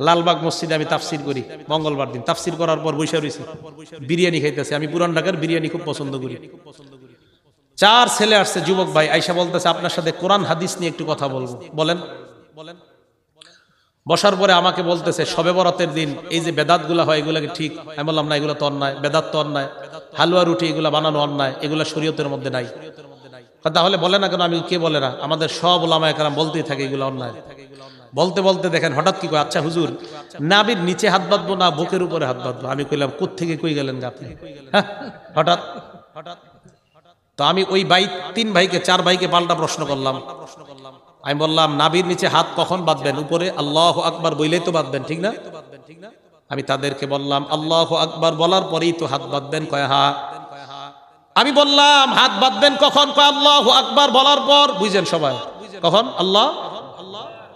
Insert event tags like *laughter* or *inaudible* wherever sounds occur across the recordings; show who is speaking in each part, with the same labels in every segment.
Speaker 1: লালবাগ মসজিদে আমি তাফসির করি, মঙ্গলবার দিন। তাফসির করার পর বৈশা রয়েছি। বিরিয়ানি খাইতেছে। আমি পুরান ঢাকার বিরিয়ানি খুব পছন্দ করি। চার ছেলে আসছে, যুবক ভাই। আইসা বলতেছে, আপনার সাথে কোরআন, হাদিস নিয়ে একটু কথা বলব। বলেন। বলেন বসার পরে আমাকে বলতেছে সবে বরাতের দিন এই যে বেদাতগুলা হয়, এগুলাকে ঠিক আমি বললাম, না, এগুলো তো অন্যায়। বেদাত তো অন্যায়। হালুয়া, রুটি, এগুলা বানানো অন্যায়। এগুলা শরীয়তের মধ্যে নাই। তাহলে বলে না কেন? আমি কে বলে না? আমাদের সব ওলামায় কারাম বলতেই থাকে এগুলো অন্যায়। বলতে বলতে দেখেন হঠাৎ কি আচ্ছা হুজুর নাবির নিচে হাত বাঁধবো না বুকের উপরে হাত বাঁধবো? আমি কইলাম থেকে কই গেলেন আপনি? হ্যাঁ, হঠাৎ। হঠাৎ তো আমি ওই ভাই তিন ভাইকে চার ভাইকে পাল্টা প্রশ্ন করলাম। আমি বললাম নাবির নিচে হাত কখন বাঁধবেন? উপরে আল্লাহ আকবার বইলেই তো বাঁধবেন ঠিক না? আমি তাদেরকে বললাম আল্লাহ আকবার বলার পরেই তো হাত বাঁধবেন কয় হা। আমি বললাম হাত বাঁধবেন কখন? কয় আল্লাহ আকবার বলার পর। বুঝছেন সবাই। কখন? আল্লাহ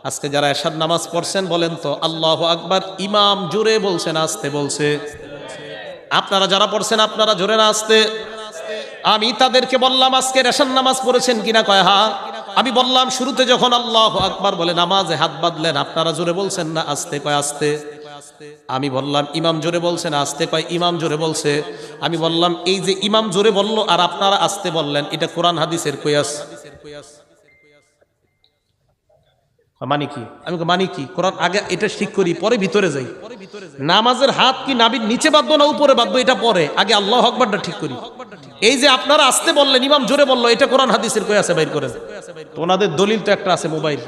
Speaker 1: আজকে যারা এসার নামাজ পড়ছেন বলেন তো, আল্লাহ আকবার। ইমাম জোরে বলছেন, আসতে বলছে। আপনারা যারা পড়ছেন, আপনারা জোরে না আসতে। আমি তাদেরকে বললাম, আজকে রেশন নামাজ পড়েছেন কিনা? কয়, হা। আমি বললাম, শুরুতে যখন আল্লাহ আকবার বলে, নামাজে হাত বাঁধলেন, আপনারা জোরে বলছেন না? আসতে। কয়, আসতে। আমি বললাম, ইমাম জোরে বলছেন? আসতে। কয়, ইমাম জোরে বলছে। আমি বললাম, এই যে ইমাম জোরে বলল, আর আপনারা আসতে বললেন, এটা কোরআন হাদিসের কয়াস মানে কি? আমি মানে কি? কোরআন আগে এটা ঠিক করি, পরে ভিতরে যাই। নামাজের হাত কি নাবির নিচে বাঁধবো না উপরে বাঁধবো, এটা পরে? আগে আল্লাহ আকবরটা ঠিক করি। এই যে আপনারা আসতে বললেন, ইমাম জোরে বলল, এটা কোরআন হাদিসের কই আছে বাইর করেন? তো ওনাদের দলিল তো একটা আছে মোবাইল।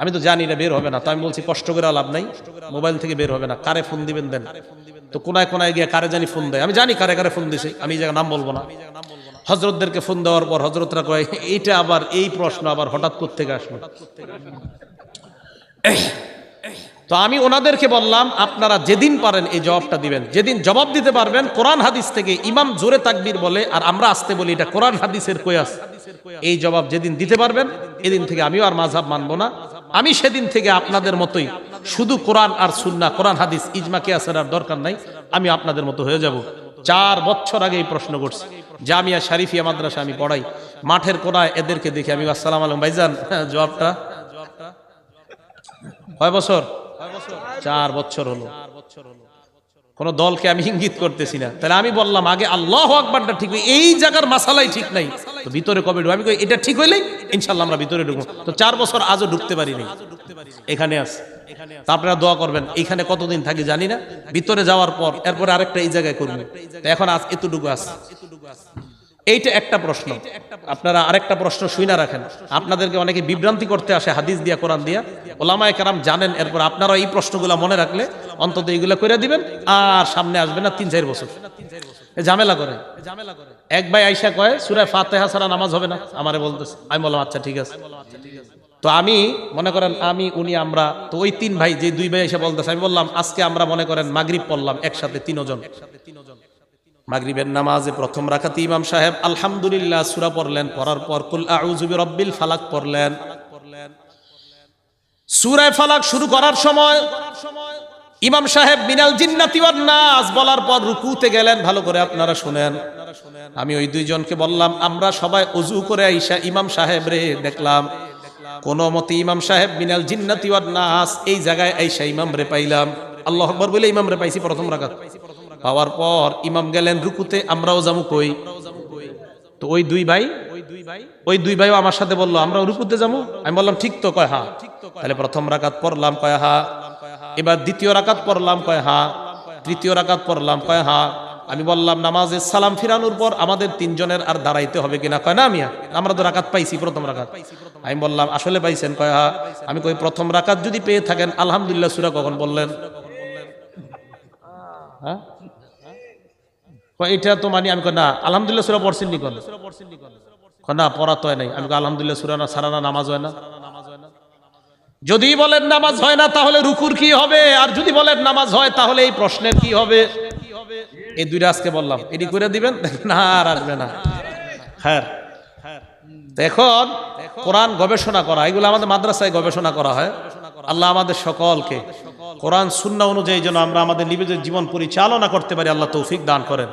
Speaker 1: আমি তো জানি না, বের হবে না। তো আমি বলছি, কষ্ট করে লাভ নাই। মোবাইল থেকে বের হবে না। কারে ফোন দিবেন দেন? তো কোনায় কোনায় গিয়ে কারে জানি ফোন দেয়? আমি জানি কারে কারে ফোন দিছে, আমি এই জায়গায় নাম বলব না। হজরতদেরকে ফোন দেওয়ার পর হজরতরা কয়, এইটা আবার, এই প্রশ্ন আবার হঠাৎ থেকে আসলো? তো আমি ওনাদেরকে বললাম, আপনারা যেদিন পারেন এই জবাবটা দিবেন। যেদিন জবাব দিতে পারবেন, কোরআন হাদিস থেকে ইমাম জোরে তাকবীর বলে, আর আমরা আসতে বলি এটা কোরআন হাদিসের কয়াস। এই জবাব যেদিন দিতে পারবেন, এদিন থেকে আমিও আর মাঝহাব মানবো না। আমি সেদিন থেকে আপনাদের মতোই, শুধু কোরআন আর সুন্না কোরআন হাদিস, ইজমা কেয়াসের আর দরকার নাই, আমি আপনাদের মতো হয়ে যাব। চার বছর আগে এই প্রশ্ন করছি। জামিয়া শারিফিয়া মাদ্রাসা আমি পড়াই। মাঠের কোনায় এদেরকে দেখি আমি আসসালাম আলম ভাইজান। *laughs* জবাবটা? কয় বছর? চার বছর হলো। কোন দলকে আমি ইঙ্গিত করতেছি না। তাহলে আমি বললাম, আগে আল্লাহ আকবরটা ঠিক এই জায়গার মাসালাই ঠিক নাই। তো ভিতরে কবে ঢুকবো? আমি কই, এটা ঠিক হইলেই ইনশাল্লাহ আমরা ভিতরে ঢুকবো। তো চার বছর আজও ঢুকতে পারিনি। এখানে তা আপনারা দোয়া করবেন, এখানে কতদিন থাকি জানি না। ভিতরে যাওয়ার পর, এরপরে আরেকটা এই জায়গায় করব। এখন আজ এতটুকু আছে এইটা একটা প্রশ্ন। আপনারা আরেকটা প্রশ্ন শুই না রাখেন। আপনাদেরকে অনেকে বিভ্রান্তি করতে আসে হাদিস দিয়া, কোরআন দিয়া। ওলামায় কারাম জানেন, এরপর আপনারা এই প্রশ্নগুলো মনে রাখলে অন্তত এইগুলো করে দিবেন, আর সামনে আসবে না তিন চার বছর। ঝামেলা করে ঝামেলা করে। এক ভাই আইসা কয় সুরায় ফাতেহা ছাড়া নামাজ হবে না। আমারে বলতেছে, আমি বললাম আচ্ছা ঠিক আছে। তো আমি, মনে করেন, আমি, উনি, আমরা, তো ওই তিন ভাই, যে দুই ভাই এসে বলতেছে, আমি বললাম, আজকে আমরা, মনে করেন, মাগরিব পড়লাম একসাথে তিনজন। মাগরিবের নামাজে প্রথম রাখাতে ইমাম সাহেব, আলহামদুলিল্লাহ, সূরা পড়লেন। পড়ার পর, কুল আউযু বিরাব্বিল ফালাক পড়লেন। সুরায় ফালাক শুরু করার সময় ইমাম সাহেব মিনাল জিন্নাতি ওয়ান নাস বলার পর রুকুতে গেলেন, ভালো করে আপনারা শুনেন। আমি ওই দুইজনকে বললাম, আমরা সবাই অজু করে আইসা ইমাম সাহেব রে দেখলাম। কোন মতে ইমাম সাহেব মিনাল জিন্নাতি ওয়ান নাস এই জায়গায় আইসা ইমাম রে পাইলাম। আল্লাহ আকবার বলে ইমাম রে পাইছি প্রথম রাকাত। পাওয়ার পর ইমাম গেলেন রুকুতে, আমরাও যাব কই? তো ওই দুই ভাই, ওই দুই ভাইও আমার সাথে বলল আমরা রুকুতে যাব আমি বললাম, ঠিক তো, কয় হা? তাহলে প্রথম রাকাত পড়লাম, কয় হা? এবার দ্বিতীয় রাকাত পড়লাম কয় হা? তৃতীয় রাকাত পড়লাম কয় হা? আমি বললাম, নামাজে সালাম ফিরানোর পর আমাদের তিনজনের আর দাঁড়াইতে হবে কিনা? কয় না মিয়া, আমরা তো রাকাত পাইছি, প্রথম রাকাত। আমি বললাম, আসলে পাইছেন কয় হা? আমি কই, প্রথম রাকাত যদি পেয়ে থাকেন, আলহামদুলিল্লাহ, সুরা কখন বললেন এটা তো মানে আমি না, আলহামদুলিল্লাহ, সুরা পড়ছেন নি না, পড়া তো নাই। আমি আলহামদুলিল্লাহ, সুরা না সারানা নামাজ হয় না? যদি বলেন নামাজ হয় না, তাহলে রুকুর কি হবে? আর যদি বলেন নামাজ হয়, তাহলে এই প্রশ্নের কি হবে? এই দুইটা আজকে বললাম। এটি করে দিবেন? না আর আসবে না। হ্যাঁ। এখন কোরআন গবেষণা করা, এগুলো আমাদের মাদ্রাসায় গবেষণা করা হয়। আল্লাহ আমাদের সকলকে কোরআন শূন্য অনুযায়ী যেন আমরা আমাদের নিজেদের জীবন পরিচালনা করতে পারি, আল্লাহ তৌফিক দান করেন।